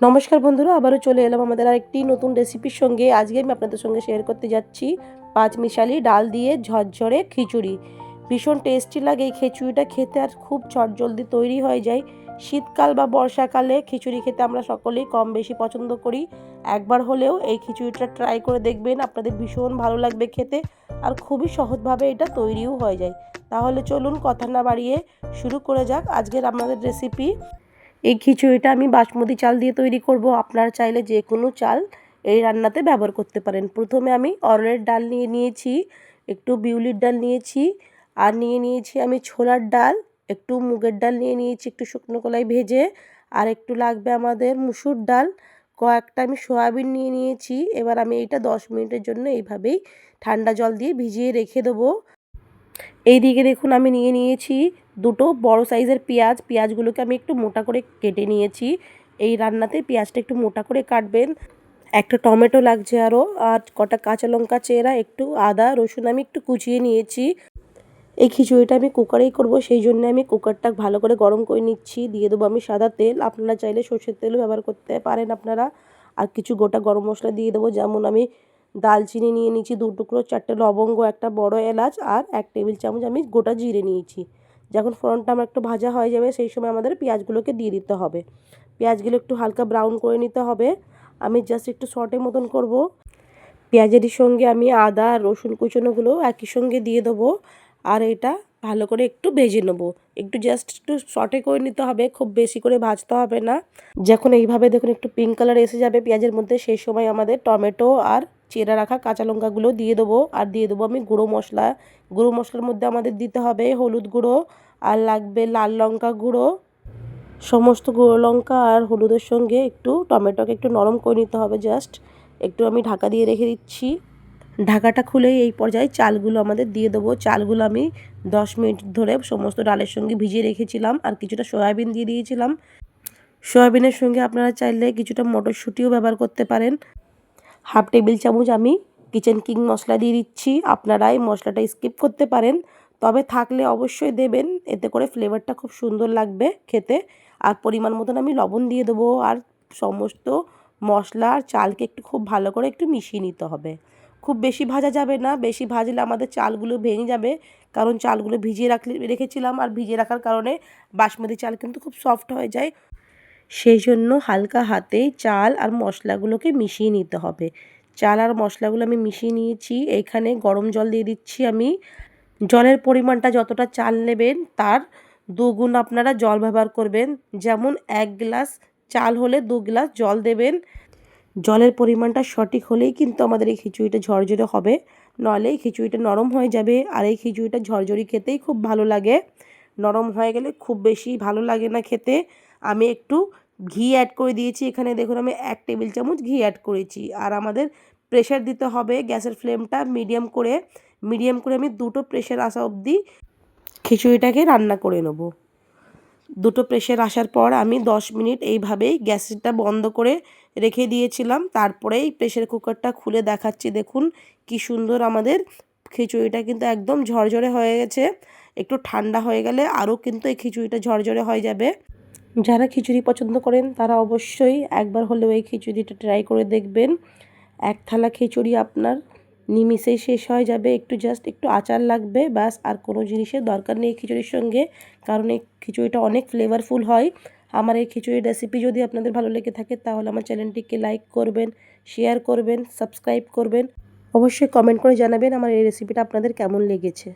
নমস্কার বন্ধুরা, আবারও চলে এলাম আমাদের আরেকটি নতুন রেসিপির সঙ্গে। আজকে আমি আপনাদের সঙ্গে শেয়ার করতে যাচ্ছি পাঁচ মিশালি ডাল দিয়ে ঝরঝরে খিচুড়ি। ভীষণ টেস্টি লাগে এই খিচুড়িটা, খেতে আর খুব চটজলদি তৈরি হয়ে যায়। শীতকাল বা বর্ষাকালে খিচুড়ি খেতে আমরা সকলেই কম বেশি পছন্দ করি। একবার হলেও এই খিচুড়িটা ট্রাই করে দেখবেন, আপনাদের ভীষণ ভালো লাগবে খেতে আর খুবই সহজভাবে এটা তৈরিও হয়ে যায়। তাহলে চলুন কথা না বাড়িয়ে শুরু করে যাক আজকের আমাদের রেসিপি এই খিচুড়িটা আমি বাসমতি চাল দিয়ে তৈরি করব। আপনারা চাইলে যে কোনো চাল এই রান্নাতে ব্যবহার করতে পারেন। প্রথমে আমি অরলের ডাল নিয়ে নিয়েছি, একটু বিউলির ডাল নিয়েছি, আর নিয়ে নিয়েছি আমি ছোলার ডাল, একটু মুগের ডাল নিয়ে নিয়েছি, একটু শুকনো কলাই ভেজে, আর একটু লাগবে আমাদের মুসুর ডাল। কয়েকটা আমি সয়াবিন নিয়ে নিয়েছি, এবার আমি এইটা দশ মিনিটের জন্য এইভাবেই ঠান্ডা জল দিয়ে ভিজিয়ে রেখে দেবো। এইদিকে দেখুন আমি নিয়ে নিয়েছি দুটো বড় সাইজের পেঁয়াজ, পেঁয়াজগুলোকে আমি একটু মোটা করে কেটে নিয়েছি। এই রান্নাতে পেঁয়াজটা একটু মোটা করে কাটবেন। একটা টমেটো লাগছে আরও আর কটা কাঁচা লঙ্কা চেরা, একটু আদা, রসুন আমি একটু কুচিয়ে নিয়েছি। এই খিচুড়িটা আমি কুকারেই করব, সেই জন্য আমি কুকারটা ভালো করে গরম করে নিচ্ছি। দিয়ে দেবো আমি সাদা তেল। আপনারা চাইলে সর্ষের তেলও ব্যবহার করতে পারেন আপনারা। আর কিছু গোটা গরম মশলা দিয়ে দেবো। যেমন আমি দালচিনি নিয়ে নিয়েছি, দু টুকরো, চারটে লবঙ্গ, একটা বড় এলাচ, আর এক টেবিল চামচ আমি গোটা জিরে নিয়েছি। যখন ফোড়নটা আমার একটু ভাজা হয়ে যাবে, সেই সময় আমাদের পেঁয়াজগুলোকে দিয়ে দিতে হবে। পেঁয়াজগুলো একটু হালকা ব্রাউন করে নিতে হবে। আমি জাস্ট একটু শর্টের মতন করব। পেঁয়াজের সঙ্গে আমি আদা, রসুন কুচনোগুলো একই সঙ্গে দিয়ে দেবো। আর এটা ভালো করে একটু ভেজে নেব। একটু জাস্ট একটু শর্টে করে নিতে হবে, খুব বেশি করে ভাজতে হবে না। যখন এইভাবে দেখুন একটু পিঙ্ক কালার এসে যাবে পেঁয়াজের মধ্যে, সেই সময় আমাদের টমেটো আর চেরা রাখা কাঁচা লঙ্কাগুলো দিয়ে দেবো। আর দিয়ে দেবো আমি গুঁড়ো মশলা। গুঁড়ো মশলার মধ্যে আমাদের দিতে হবে হলুদ গুঁড়ো, আর লাগবে লাল লঙ্কা গুঁড়ো। সমস্ত গুঁড়ো লঙ্কা আর হলুদের সঙ্গে একটু টমেটোকে একটু নরম করে নিতে হবে জাস্ট। একটু আমি ঢাকা দিয়ে রেখে দিচ্ছি। ঢাকাটা খুলেই এই পর্যায়ে চালগুলো আমাদের দিয়ে দেবো। চালগুলো আমি দশ মিনিট ধরে সমস্ত ডালের সঙ্গে ভিজিয়ে রেখেছিলাম আর কিছুটা সয়াবিন দিয়ে দিয়েছিলাম। সয়াবিনের সঙ্গে আপনারা চাইলে কিছুটা মটরশুঁটিও ব্যবহার করতে পারেন। হাফ টেবিল চামচ আমি কিচেন কিং মশলা দিয়ে দিচ্ছি। আপনারা এই মশলাটা স্কিপ করতে পারেন, তবে থাকলে অবশ্যই দেবেন। এতে করে ফ্লেভারটা খুব সুন্দর লাগবে খেতে। আর পরিমাণ মতন আমি লবণ দিয়ে দেবো। আর সমস্ত মশলা আর চালকে একটু খুব ভালো করে একটু মিশিয়ে নিতে হবে। খুব বেশি ভাজা যাবে না। বেশি ভাজলে আমাদের চালগুলো ভেঙে যাবে। কারণ চালগুলো ভিজিয়ে রাখলে, রেখেছিলাম। আর ভিজিয়ে রাখার কারণে বাসমতি চাল কিন্তু খুব সফট হয়ে যায়। সেই জন্য হালকা হাতেই চাল আর মশলাগুলোকে মিশিয়ে নিতে হবে। চাল আর মশলাগুলো আমি মিশিয়ে নিয়েছি। এইখানে গরম জল দিয়ে দিচ্ছি আমি। জলের পরিমাণটা যতটা চাল নেবেন তার দুগুণ আপনারা জল ব্যবহার করবেন। যেমন এক গ্লাস চাল হলে দু গ্লাস জল দেবেন। জলের পরিমাণটা সঠিক হলেই কিন্তু আমাদের এই খিচুড়িটা ঝরঝরে হবে। নলে এই খিচুড়িটা নরম হয়ে যাবে আর এই খিচুড়িটা ঝরঝরি খেতেই খুব ভালো লাগে। নরম হয়ে গেলে খুব বেশি ভালো লাগে না খেতে। আমি একটু ঘি অ্যাড করে দিয়েছি। এখানে দেখুন আমি এক টেবিল চামচ ঘি অ্যাড করেছি। আর আমাদের প্রেশার দিতে হবে গ্যাসের ফ্লেমটা মিডিয়াম করে। মিডিয়াম করে আমি দুটো প্রেশার আসা অবধি খিচুড়িটাকে রান্না করে নেব। দুটো প্রেশার আসার পর আমি দশ মিনিট এইভাবেই গ্যাসটা বন্ধ করে রেখে দিয়েছিলাম। তারপরেই প্রেশার কুকারটা খুলে দেখাচ্ছি। দেখুন কি সুন্দর আমাদের খিচুড়িটা কিন্তু একদম ঝরঝরে হয়ে গেছে। একটু ঠান্ডা হয়ে গেলে আরও কিন্তু এই খিচুড়িটা ঝরঝরে হয়ে যাবে। যারা খিচুড়ি পছন্দ করেন, তারা অবশ্যই একবার হলেও এই খিচুড়িটা ট্রাই করে দেখবেন। এক থালা খিচুড়ি আপনার নিমিষেই শেষ হয়ে যাবে। একটু জাস্ট একটু আচার লাগবে, ব্যাস, আর কোনো জিনিসের দরকার নেই খিচুড়ির সঙ্গে, কারণ এই খিচুড়িটা অনেক ফ্লেভারফুল হয়। আমার এই খিচুড়ির রেসিপি যদি আপনাদের ভালো লেগে থাকে, তাহলে আমার চ্যানেলটিকে লাইক করবেন শেয়ার করবেন সাবস্ক্রাইব করবেন। অবশ্যই কমেন্ট করে জানাবেন আমার এই রেসিপিটা আপনাদের কেমন লেগেছে।